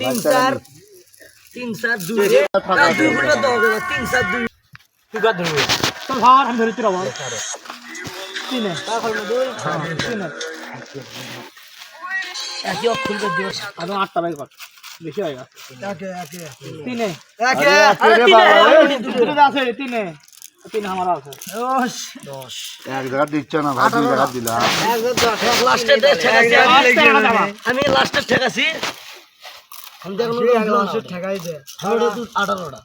তিন চার। তিন চার দুই দুই ফুটে তিন চার দুই। তুই কার ধরবি? তোর আমি ধরে রব তিনে। তিনে। একই অফ খুলবে দিও আটটা বাই কর বেশি হয় আছে। তিনে। তিনে আমার আছে। দশ। দশ। এক জায়গা দিচ্ছ না ভাই দুই জায়গা দিলা। লাস্টে আমি লাস্টে। ঠেকাছি। আমি দেখুন লাস্টে ঠেকাই দে। আঠারোটা।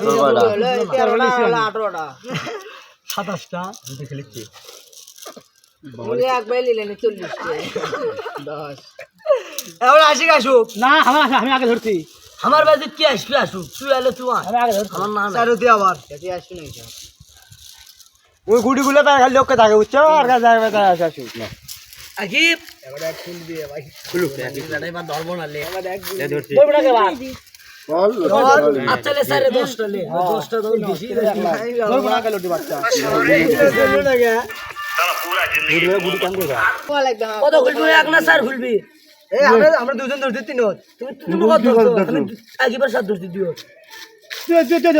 তোর কয়টা? আঠারোটা সাতাশটা। এবার আসি আসুক। না আমি আগে ধরছি। আমার বাড়িতে কি আসবি আসুক তুই এলে তুই আমার না চারুতি আবার ওই গুটিগুলো খালি লোককে থাকে বুঝছ আর কাছে যাবে তাই আসে আসুক আকিব এবার ফুল দিয়ে ভাই খুলুক এবার ধরবো না লে বলব না কে ভাই বল আচ্ছা লে স্যারে দশটা লে দশটা দশ বেশি বলব না কে লোটি বাচ্চা কত খুলবি এক না স্যার খুলবি এই আমরা আমরা দুজন ধরতে তিন তুমি তুমি কত কি ধরছো? ধরছো? আমি সাত ধরতে দিও। তুই তুই তুই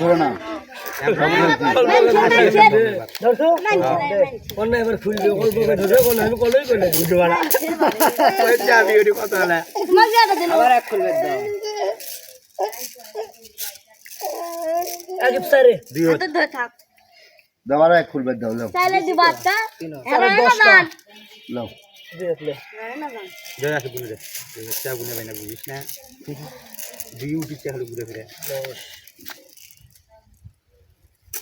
ধর নে। কোন এবার খুলবে অল্প করে ধরে কোন আমি কলই করে বুঝতে পারা আবার এক খুলবে দাও আকিব স্যারে দেওয়ার এক খুলবে দাও লও তাহলে দি বাচ্চা স্যারে দশটা লও দেখলে দশ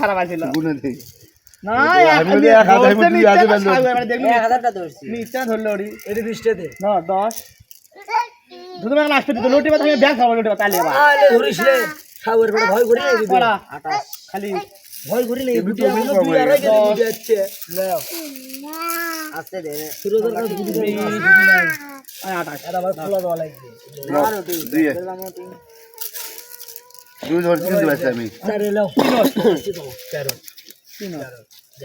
খারাপ আছিল না দশ। দুটো আসতে দিত লুটি বাচ্চা ব্যাগ খাব লুটি বাচ্চা রে সাগর বেটা ভয় করি না দিবে পড়া খালি ভয় করি না এই গুটি দুই আড়াই কেজি গুটি যাচ্ছে লাও আসতে দে সুরজের কাছে গুটি দেবে আঠাশ এটা আবার খোলা দেওয়া লাগবে লও, দুই এক। দুই ধরছি কিন্তু বেশি আমি সারে লাও তেরো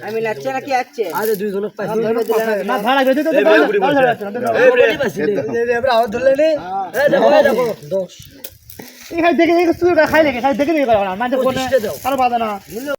আমি লাগছে নাকি আছে আরে দুই জনক পাইছি না ভাড়া গেছে তো বলি পাইছি এবার আবার ধরলে নে এই দেখো দেখো দশ এখানে দেখে দেখে শুরু খাই লেগে খাই দেখে দেখে না। ফোনে পঁচিশটা দাও। কারও বাধা না।